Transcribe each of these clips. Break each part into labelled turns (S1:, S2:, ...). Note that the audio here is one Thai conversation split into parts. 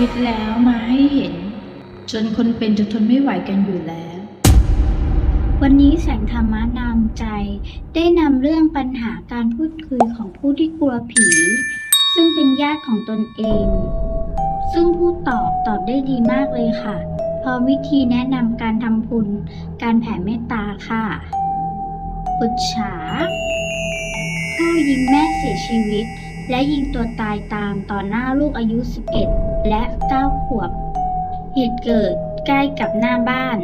S1: วิตแล้วมาให้เห็น จนคนเป็นจะทนไม่ไหวกันอยู่แล้ว
S2: วันนี้แสงธรรมะนำใจ ได้นำเรื่องปัญหาการพูดคุยของผู้ที่กลัวผี ซึ่งเป็นญาติของตนเอง ซึ่งผู้ตอบตอบได้ดีมากเลยค่ะ พร้อมวิธีแนะนำการทำบุญการแผ่เมตตาค่ะปุจฉาพ่อยิงแม่เสียชีวิต และยิงตัวตายตามต่อหน้าลูกอายุ 11 และ 9 ขวบ เหตุเกิดใกล้กับหน้าบ้าน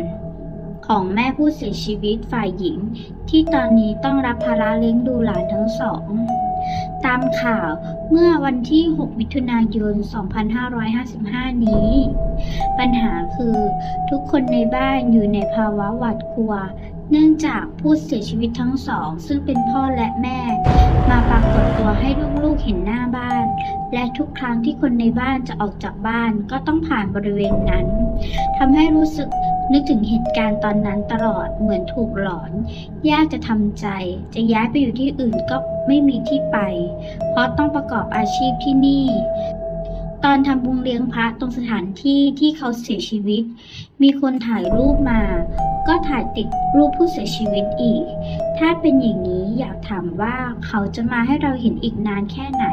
S2: ของแม่ผู้เสียชีวิตฝ่ายหญิง ที่ตอนนี้ต้องรับภาระเลี้ยงดูหลานทั้งสอง ตามข่าวเมื่อวันที่ 6 มิถุนายน 2555 นี้ ปัญหาคือทุกคนในบ้านอยู่ในภาวะหวาดกลัว เนื่องจากผู้เสียชีวิตทั้งสอง ซึ่งเป็นพ่อและแม่ มาปรากฏตัวให้ลูกๆเห็นหน้าบ้าน และทุกครั้งที่คนในบ้านจะออกจากบ้านก็ต้องผ่านบริเวณนั้นทำให้รู้สึก นึกถึงเหตุการณ์ตอนนั้นตลอดเหมือนถูกหลอน ยากจะทำใจ จะย้ายไปอยู่ที่อื่นก็ไม่มีที่ไป เพราะต้องประกอบอาชีพที่นี่ ตอนทำบุญเลี้ยงพระตรงสถานที่ที่เขาเสียชีวิต มีคนถ่ายรูปมา ก็ถ่ายติดรูปผู้เสียชีวิตอีก ถ้าเป็นอย่างนี้อยากถามว่าเขาจะมาให้เราเห็นอีกนานแค่ไหน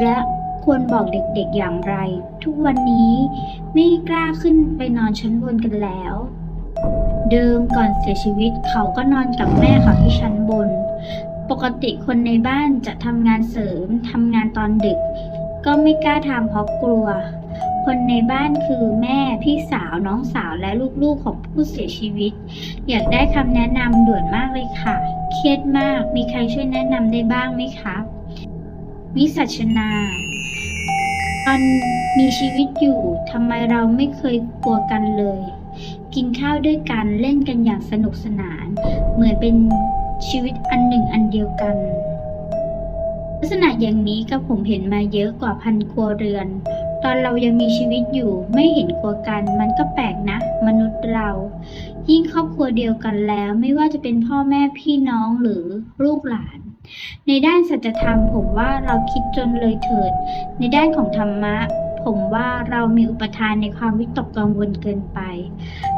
S2: และ ควรบอกเด็กๆอย่างไร ทุกวันนี้ไม่กล้าขึ้นไปนอนชั้นบนกันแล้ว เดิมก่อนเสียชีวิตเขาก็นอนกับแม่เขาที่ชั้นบน ปกติคนในบ้านจะทำงานเสริมทำงานตอนดึก ก็ไม่กล้าทำเพราะกลัว คนในบ้านคือแม่พี่สาวน้องสาวและลูกๆของผู้เสียชีวิต อยากได้คำแนะนำด่วนมากเลยค่ะ เครียดมากมีใครช่วยแนะนำได้บ้างไหมคะวิสัชนา ตอนมีชีวิตอยู่ทำไมเราไม่เคยกลัวกันเลย กินข้าวด้วยกันเล่นกันอย่างสนุกสนาน เหมือนเป็นชีวิตอันหนึ่งอันเดียวกัน ลักษณะอย่างนี้ก็ผมเห็นมาเยอะกว่าพันครัวเรือน ตอนเรายังมีชีวิตอยู่ไม่เห็นกลัวกัน มันก็แปลกนะ มนุษย์เรา ยิ่งครอบครัวเดียวกันแล้ว ไม่ว่าจะเป็นพ่อแม่พี่น้องหรือลูกหลาน ในด้านสัจธรรมผมว่าเราคิดจนเลยเถิด ในด้านของธรรมะ ผมว่าเรามีอุปทานในความวิตกกังวลเกินไป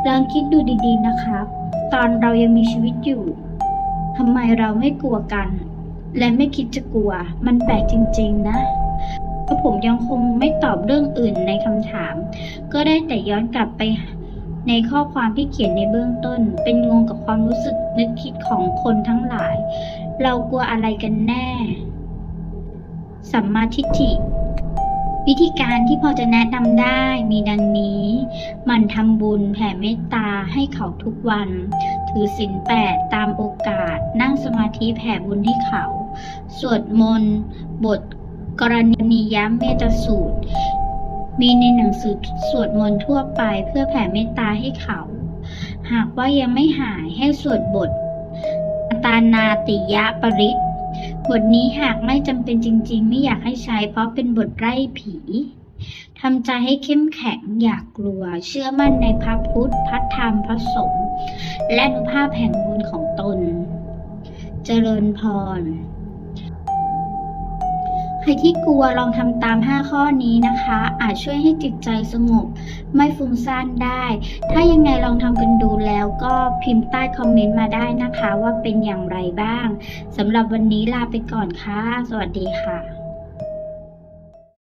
S2: ลองคิดดูดีๆนะครับ ตอนเรายังมีชีวิตอยู่ทำไมเราไม่กลัวกัน และไม่คิดจะกลัว มันแปลกจริง ๆ นะเพราผมยังคงไม่ตอบเรื่องอื่นในคำถาม ก็ได้แต่ย้อนกลับไป ในข้อความที่เขียนในเบื้องต้น เป็นงงกับความรู้สึกนึกคิดของคนทั้งหลาย เรากลัวอะไรกันแน่ สัมมาทิฏฐิ วิธีการที่พอจะแนะนำได้มีดังนี้ มันทำบุญแผ่เมตตาให้เขาทุกวัน ถือศีลแปดตามโอกาส นั่งสมาธิแผ่บุญให้เขา สวดมนต์ บทกรณียเมตสูตร มีในหนังสือสวดมนต์ทั่วไปเพื่อแผ่เมตตาให้เขา หากว่ายังไม่หายให้สวดบทตานาติยะปริตบทนี้หากไม่จำเป็นจริง ๆ ไม่อยากให้ใช้เพราะเป็นบทไล่ผีทำใจให้เข้มแข็งอย่ากกลัว เชื่อมั่นในพระพุทธพระธรรมพระสงฆ์และอนุภาพแห่งบุญของตน เจริญพร ใครที่กลัวลองทำตาม 5 ข้อนี้นะคะ อาจช่วยให้จิตใจสงบ ไม่ฟุ้งซ่านได้ ถ้ายังไงลองทำกันดูแล้วก็พิมพ์ใต้คอมเมนต์มาได้นะคะ ว่าเป็นอย่างไรบ้างสำหรับวันนี้ลาไปก่อนค่ะ สวัสดีค่ะ